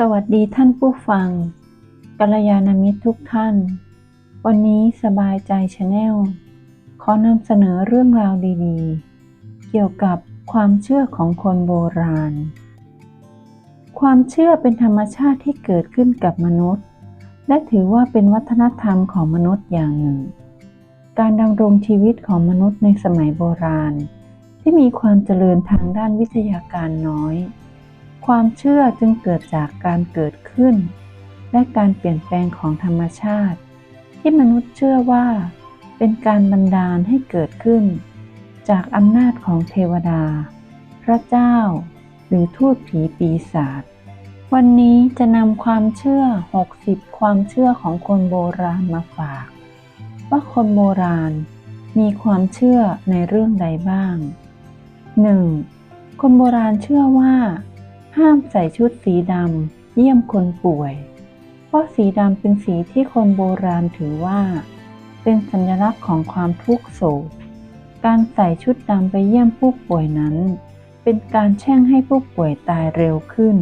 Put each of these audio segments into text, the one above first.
สวัสดีท่านผู้ฟังกัลยาณมิตรทุกท่าน วันนี้สบายใจชาแนลขอนำเสนอเรื่องราวดีๆ เกี่ยวกับความเชื่อของคนโบราณ ความเชื่อเป็นธรรมชาติที่เกิดขึ้นกับมนุษย์ และถือว่าเป็นวัฒนธรรมของมนุษย์อย่างหนึ่ง การดำรงชีวิตของมนุษย์ในสมัยโบราณ ที่มีความเจริญทางด้านวิทยาการน้อย ความเชื่อจึงเกิดจากการเกิดขึ้น และการเปลี่ยนแปลงของธรรมชาติ ที่มนุษย์เชื่อว่า เป็นการบันดาลให้เกิดขึ้น จากอำนาจของเทวดา พระเจ้า หรือทูตผีปีศาจวันนี้จะนำความเชื่อ 60 ความเชื่อของคนโบราณมาฝาก ว่าคนโบราณมีความเชื่อในเรื่องใดบ้าง 1. คนโบราณเชื่อว่า ห้ามใส่ชุดสีดำเยี่ยมคนป่วย เพราะสีดำเป็นสีที่คนโบราณถือว่า เป็นสัญลักษณ์ของความทุกข์โศก การใส่ชุดดำไปเยี่ยมผู้ป่วยนั้น เป็นการแช่งให้ผู้ป่วยตายเร็วขึ้น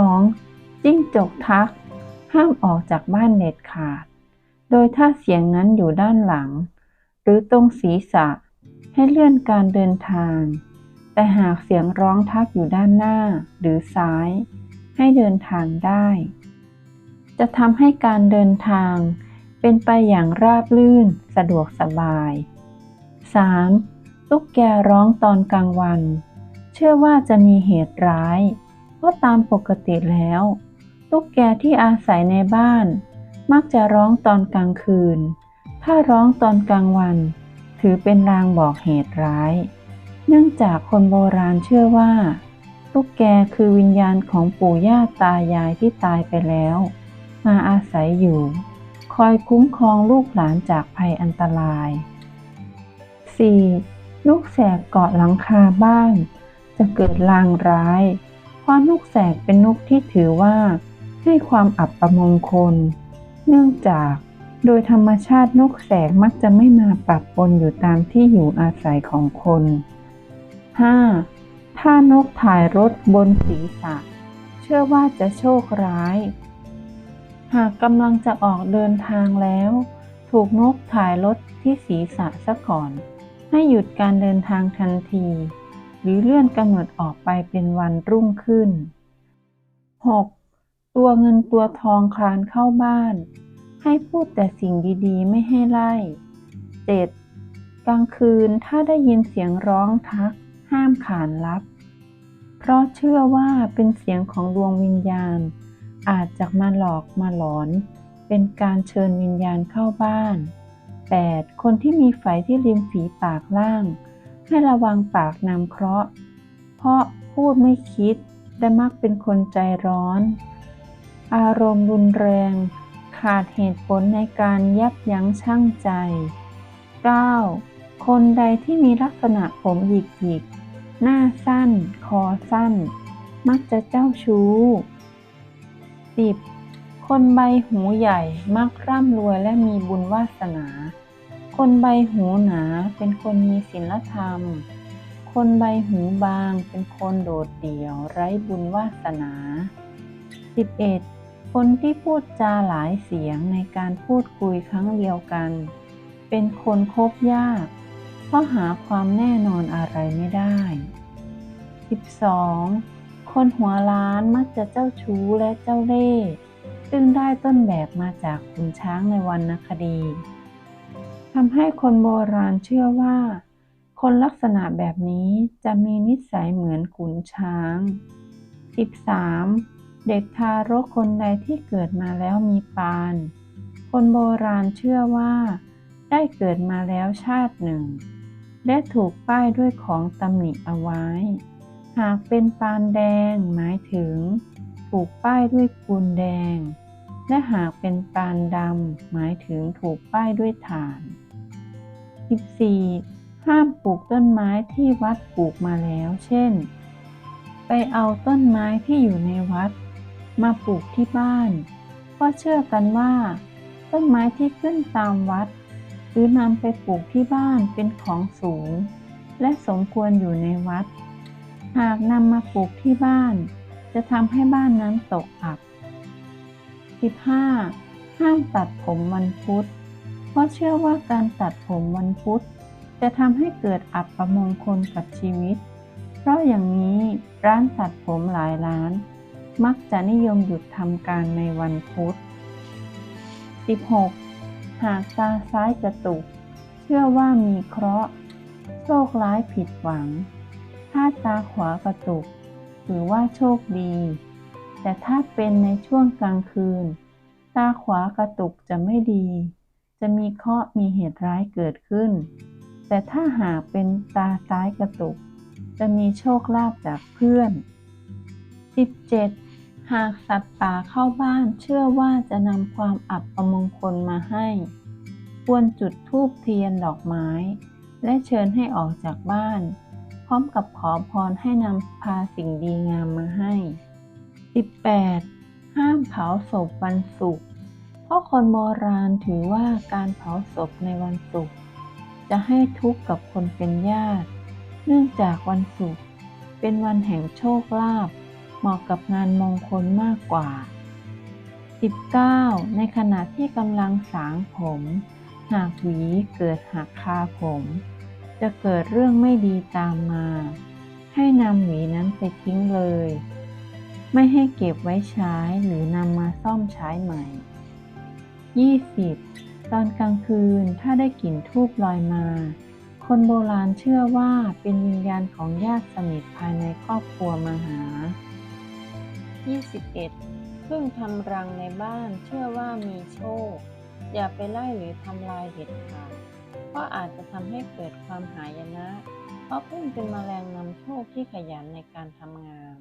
2. จิ้งจกทัก ห้ามออกจากบ้านเด็ดขาด โดยถ้าเสียงนั้นอยู่ด้านหลัง หรือตรงศีรษะ ให้เลื่อนการเดินทาง แต่หากเสียงร้องทักอยู่ด้านหน้าหรือซ้าย ให้เดินทางได้ จะทำให้การเดินทางเป็นไปอย่างราบลื่นสะดวกสบาย 3. ตุ๊กแกร้องตอนกลางวัน เชื่อว่าจะมีเหตุร้าย เพราะตามปกติแล้ว ตุ๊กแกที่อาศัยในบ้าน มักจะร้องตอนกลางคืน ถ้าร้องตอนกลางวัน ถือเป็นลางบอกเหตุร้าย เนื่องจากคนโบราณเชื่อว่า ตุ๊กแกคือวิญญาณของปู่ย่าตายายที่ตายไปแล้ว มาอาศัยอยู่ คอยคุ้มครองลูกหลานจากภัยอันตราย 4. ลูกแสกเกาะหลังคาบ้าน จะเกิดลางร้าย เพราะนกแสกเป็นนกที่ถือว่าให้ความอับประมงคล เนื่องจากโดยธรรมชาตินกแสกมักจะไม่มาปรับปนอยู่ตามที่อยู่อาศัยของคน 5. ถ้านกถ่ายรถบนศีรษะ เชื่อว่าจะโชคร้าย หากกำลังจะออกเดินทางแล้ว ถูกนกถ่ายรถที่ศีรษะซะก่อน ให้หยุดการเดินทางทันที หรือเลื่อนกำหนดออกไปเป็นวันรุ่งขึ้น 6. ตัวเงินตัวทองคลานเข้าบ้าน ให้พูดแต่สิ่งดีๆ ไม่ให้ไล่ 7. กลางคืนถ้าได้ยินเสียงร้องทัก ห้ามขานรับ เพราะเชื่อว่าเป็นเสียงของดวงวิญญาณ อาจจะมาหลอกมาหลอน เป็นการเชิญวิญญาณเข้าบ้าน 8. คนที่มีไฝที่ริมฝีปากล่าง ให้ระวังปากนำเคราะห์ เพราะพูดไม่คิดและมักเป็นคนใจร้อน อารมณ์รุนแรง ขาดเหตุผลในการยับยั้งชั่งใจ 9. คนใดที่มีลักษณะผมหยิกหยิก หน้าสั้น คอสั้น มักจะเจ้าชู้ 10. คนใบหูใหญ่มักร่ำรวยและมีบุญวาสนา คนใบหูหนาเป็นคนมีศีลธรรม คนใบหูบางเป็นคนโดดเดี่ยวไร้บุญวาสนา 11. คนที่พูดจาหลายเสียงในการพูดคุยครั้งเดียวกันเป็นคนคบยาก เพราะหาความแน่นอนอะไรไม่ได้ 12. คนหัวล้านมักจะเจ้าชู้และเจ้าเล่ห์ซึ่งได้ต้นแบบมาจากขุนช้างในวรรณคดีทำให้คนโบราณเชื่อว่า คนลักษณะแบบนี้จะมีนิสัยเหมือนขุนช้าง 13. เด็กทารกคนใดที่เกิดมาแล้วมีปาน คนโบราณเชื่อว่า ได้เกิดมาแล้วชาติหนึ่ง และถูกป้ายด้วยของตำหนิเอาไว้ หากเป็นปานแดงหมายถึง ถูกป้ายด้วยปูนแดง และหากเป็นปานดำหมายถึงถูกป้ายด้วยถ่าน 14. ห้ามปลูกต้นไม้ที่วัดปลูกมาแล้ว เช่น ไปเอาต้นไม้ที่อยู่ในวัด มาปลูกที่บ้านเพราะเชื่อกันว่า ต้นไม้ที่ขึ้นตามวัด หรือนำไปปลูกที่บ้านเป็นของสูง และสมควรอยู่ในวัด หากนำมาปลูกที่บ้าน จะทำให้บ้านนั้นตกอับ 15. ห้ามตัดผมวันพุธ เพราะเชื่อว่าการตัดผมวันพุธ จะทำให้เกิดอับประมงคลกับชีวิต เพราะอย่างนี้ร้านตัดผมหลายร้าน มักจะนิยมหยุดทำการในวันพุธ 16. หากตาซ้ายกระตุก เชื่อว่ามีเคราะห์ โชคร้ายผิดหวัง ถ้าตาขวากระตุก ถือว่าโชคดี แต่ถ้าเป็นในช่วงกลางคืน ตาขวากระตุกจะไม่ดี จะมีเคราะห์มีเหตุร้ายเกิดขึ้น แต่ถ้าหากเป็นตาซ้ายกระตุก จะมีโชคลาภจากเพื่อน 17. หากสัตว์ป่าเข้าบ้านเชื่อว่าจะนำความอับประมงคลมาให้ ควรจุดธูปเทียนดอกไม้ และเชิญให้ออกจากบ้าน พร้อมกับขอพรให้นำพาสิ่งดีงามมาให้ 18. ห้ามเผาศพวันศุกร์เพราะคนโบราณถือว่าการเผาศพในวันศุกร์จะให้ทุกข์กับคนเป็นญาติ เนื่องจากวันศุกร์เป็นวันแห่งโชคลาภ เหมาะกับงานมงคลมากกว่า 19. ในขณะที่กำลังสางผม หากหวีเกิดหักคาผม จะเกิดเรื่องไม่ดีตามมา ให้นำหวีนั้นไปทิ้งเลย ไม่ให้เก็บไว้ใช้หรือนำมาซ่อมใช้ใหม่ 20. ตอนกลางคืนถ้าได้กลิ่นทูบลอยมา คนโบราณเชื่อว่าเป็นวิญญาณของญาติสนิทภายในครอบครัวมาหา 21. พึ่งทำรังในบ้านเชื่อว่ามีโชค อย่าไปไล่หรือทำลายเด็ดขาดเพราะอาจจะทำให้เกิดความหายนะ เพราะพึ่งเป็นแมลงนำโชคที่ขยันในการทำงาน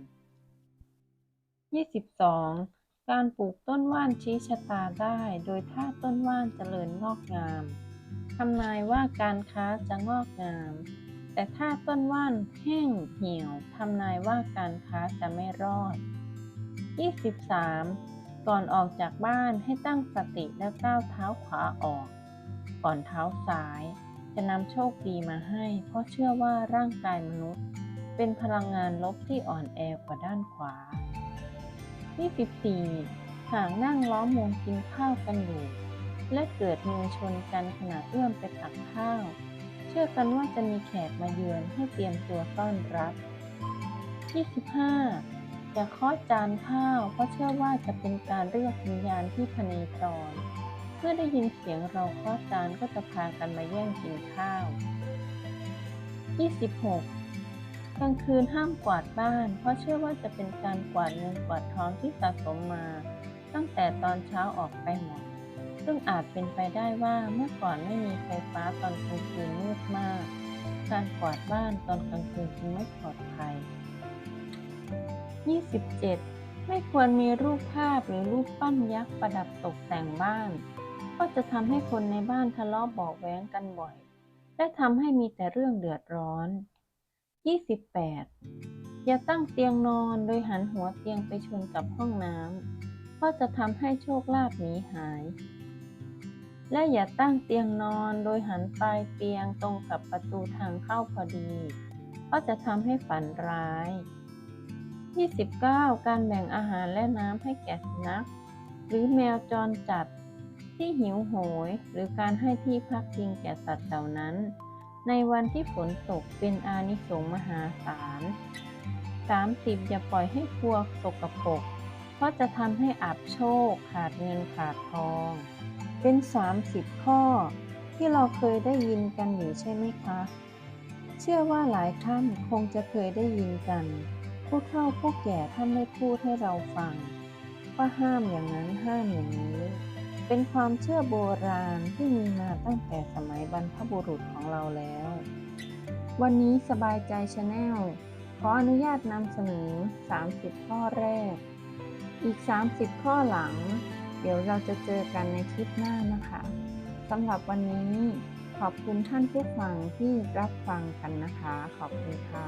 22. การปลูกต้นว่านชี้ชะตาได้ โดยถ้าต้นว่านเจริญงอกงามทำนายว่าการค้าจะงอกงาม แต่ถ้าต้นว่านแห้งเหี่ยวทำนายว่าการค้าจะไม่รอด 23. ก่อนออกจากบ้านให้ตั้งสติแล้วก้าวเท้าขวาออก ก่อนเท้าซ้าย จะนำโชคดีมาให้ เพราะเชื่อว่าร่างกายมนุษย์ เป็นพลังงานลบที่อ่อนแอกว่าด้านขวา 24. หากนั่งล้อมวงกินข้าวกันอยู่ และเกิดมือชนกันขณะเอื้อมไปตักข้าว เชื่อกันว่าจะมีแขกมาเยือนให้เตรียมตัวต้อนรับ 25. อย่าเคาะจานข้าวเพราะเชื่อว่าจะเป็นการเรียกวิญญาณที่พเนจร เมื่อได้ยินเสียงเราเคาะจานก็จะพากันมาแย่งกินข้าว 26. กลางคืนห้ามกวาดบ้าน เพราะเชื่อว่าจะเป็นการกวาดเงินกวาดทองที่สะสมมา ตั้งแต่ตอนเช้าออกไปหมด ซึ่งอาจเป็นไปได้ว่าเมื่อก่อนไม่มีไฟฟ้าตอนกลางคืนมืดมาก การกวาดบ้านตอนกลางคืนจึงไม่ปลอดภัย 27. ไม่ควรมีรูปภาพหรือรูปปั้นยักษ์ประดับตกแต่งบ้าน ก็จะทำให้คนในบ้านทะเลาะเบาะแว้งกันบ่อย และทำให้มีแต่เรื่องเดือดร้อน 28. อย่าตั้งเตียงนอนโดยหันหัวเตียงไปชนกับห้องน้ำเพราะจะทำให้โชคลาภหนีหาย และอย่าตั้งเตียงนอนโดยหันปลายเตียงตรงกับประตูทางเข้าพอดีเพราะจะทำให้ฝันร้าย 29. การแบ่งอาหารและน้ำให้แก่สุนัข หรือแมวจรจัดที่หิวโหย หรือการให้ที่พักพิงแก่สัตว์เหล่านั้น ในวันที่ฝนตกเป็นอานิสงส์มหาศาล 30. อย่าปล่อยให้ครัวสกปรกเพราะจะทำให้อับโชค ขาดเงินขาดทอง เป็น 30 ข้อ ที่เราเคยได้ยินกันอยู่ใช่ไหมคะ เชื่อว่าหลายท่านคงจะเคยได้ยินกัน ผู้เฒ่าผู้แก่ท่านได้พูดให้เราฟัง ว่าห้ามอย่างนั้นห้ามอย่างนี้ เป็นความเชื่อโบราณที่มีมาตั้งแต่สมัยบรรพบุรุษของเราแล้ว วันนี้สบายใจชาแนลขออนุญาตนำเสนอ 30 ข้อแรก อีก 30 ข้อหลัง เดี๋ยวเราจะเจอกันในคลิปหน้านะคะสำหรับวันนี้ขอบคุณท่านผู้ฟังที่รับฟังกันนะคะ ขอบคุณค่ะ